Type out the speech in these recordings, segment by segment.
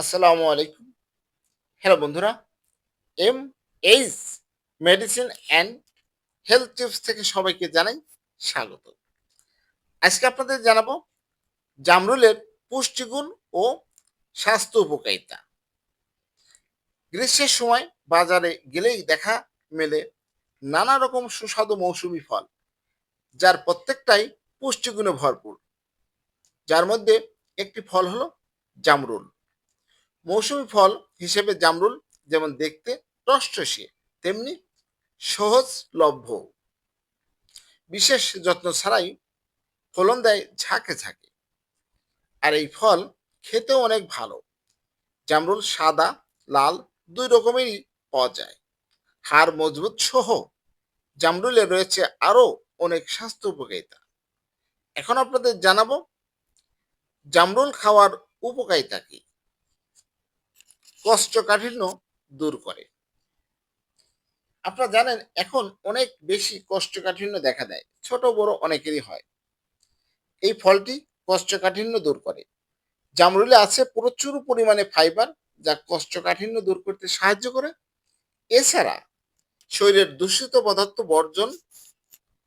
আসসালামু আলাইকুম। হ্যালো বন্ধুরা, M H medicine and health tips থেকে সবাইকে জানাই স্বাগত। আজকে আপনাদের জানাব জামরুলের পুষ্টিগুণ ও স্বাস্থ্য উপকারিতা। গ্রীষ্মের সময় বাজারে গেলেই দেখা মেলে নানা রকম সুস্বাদু মৌসুমি ফল, যার প্রত্যেকটাই পুষ্টিগুণে ভরপুর। যার মধ্যে একটি ফল হলো জামরুল। মৌসুমি ফল হিসেবে জামরুল যেমন দেখতে টসটসে, তেমনি সহজলভ্য বিশেষ যত্ন ছাড়াই ফলন দেয় ঝাঁকে ঝাঁকে। আর এই ফল খেতেও অনেক ভালো। জামরুল সাদা, লাল দুই রকমেরই পাওয়া যায়। হাড় মজবুত সহ জামরুলে রয়েছে আরও অনেক স্বাস্থ্য উপকারিতা। এখন আপনাদের জানাব, জামরুল খাওয়ার উপকারিতা কি? কোষ্ঠকাঠিন্য দূর করে। আপনারা জানেন, এখন অনেক বেশি কোষ্ঠকাঠিন্য দেখা দেয়, ছোট বড় অনেকেরই হয়। এই ফলটি কোষ্ঠকাঠিন্য দূর করে। জামরুলে আছে প্রচুর পরিমাণে ফাইবার, যা কোষ্ঠকাঠিন্য দূর করতে সাহায্য করে। এছাড়া শরীরের দূষিত পদার্থ বর্জন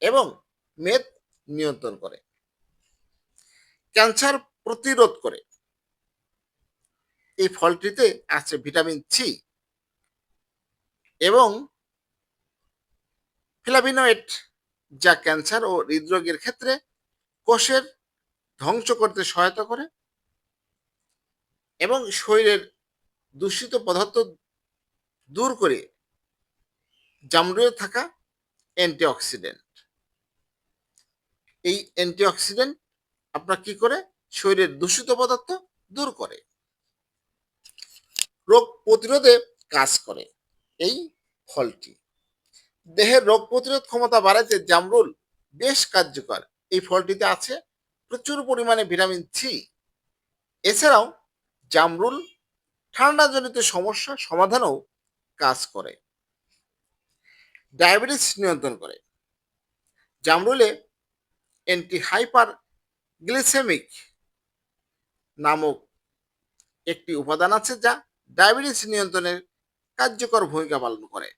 এবং মেদ নিয়ন্ত্রণ করে। ক্যান্সার প্রতিরোধ করে। এই ফলটিতে আছে ভিটামিন সি এবং ফ্লাভিনয়েড যা ক্যান্সার ও হৃদরোগের ক্ষেত্রে কোষের ধ্বংস করতে সহায়তা করে এবং শরীরের দূষিত পদার্থ দূর করে জামরুলে থাকা অ্যান্টিঅক্সিডেন্ট। এই অ্যান্টিঅক্সিডেন্ট আপনার কি করে? শরীরের দূষিত পদার্থ দূর করে। রোগ প্রতিরোধে কাজ করে। এই ফলটি। দেহের রোগ প্রতিরোধ ক্ষমতা বাড়াতে জামরুল বেশ কার্যকর। এই ফলটিতে আছে প্রচুর পরিমাণে ভিটামিন সি এছাড়াও জামরুল ঠান্ডাজনিত সমস্যা সমাধানেও কাজ করে। ডায়াবেটিস নিয়ন্ত্রণ করে। জামরুলে অ্যান্টি হাইপার গ্লিসেমিক নামক একটি উপাদান আছে যা ডায়াবেটিস নিয়ন্ত্রণের কার্যকর ভূমিকা পালন করে।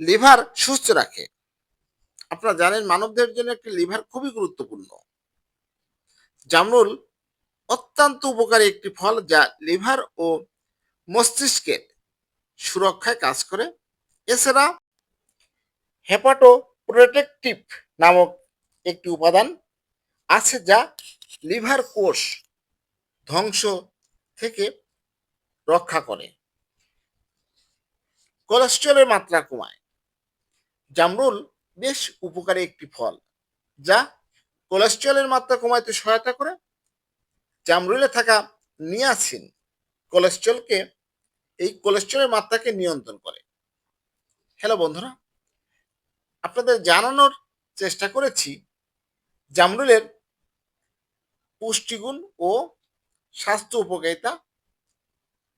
লিভার সুস্থ রাখে। আপনারা জানেন মানবদের জন্য একটি লিভার খুবই গুরুত্বপূর্ণ। জামরুল অত্যন্ত উপকারী একটি ফল যা লিভার ও মস্তিষ্কের সুরক্ষায় কাজ করে। এছাড়া হেপাটো প্রোটেকটিভ নামক একটি উপাদান আছে যা লিভার কোষ ধ্বংস থেকে রক্ষা করে। কোলেস্ট্রলের মাত্রা কমায়। জামরুল বেশ উপকারী একটি ফল, যা কোলেস্ট্রলের মাত্রা কমাইতে সহায়তা করে। জামরুলে থাকা নিয়াসিন কোলেস্ট্রলকে এই কোলেস্ট্রলের মাত্রাকে নিয়ন্ত্রণ করে। হ্যালো বন্ধুরা, আপনাদের জানানোর চেষ্টা করেছি জামরুলের পুষ্টিগুণ ও স্বাস্থ্য উপকারিতা